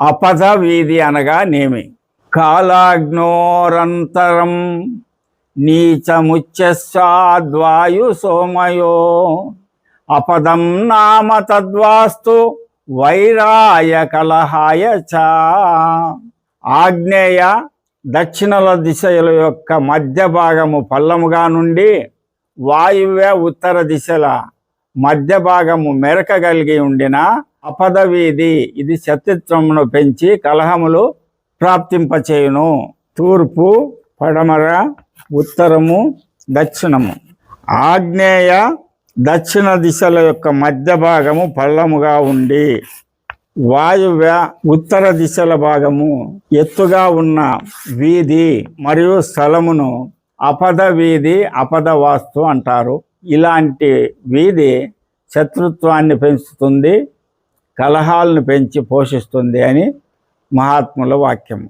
అపథ వీధి అనగా నేమి. కాలాగ్నోరంతరం నీచముచ్చాద్వాయు సోమయో. అపదం నామ తద్వాస్తు వైరాయ కలహాయ చ. ఆగ్నేయ దక్షిణల దిశల యొక్క మధ్య భాగము పల్లముగా నుండి వాయువ్య ఉత్తర దిశల మధ్య భాగము మెరకగలిగి ఉండిన అపద వీధి ఇది శత్రుత్వమును పెంచి కలహములు ప్రాప్తింపచేయును. తూర్పు పడమర ఉత్తరము దక్షిణము. ఆగ్నేయ దక్షిణ దిశల యొక్క మధ్య భాగము పల్లముగా ఉండి వాయువ్య ఉత్తర దిశల భాగము ఎత్తుగా ఉన్న వీధి మరియు స్థలమును అపద వీధి అపద వాస్తు అంటారు. ఇలాంటి వీధి శత్రుత్వాన్ని పెంచుతుంది. కలహాలను పెంచి పోషిస్తుంది అని మహాత్ముల వాక్యం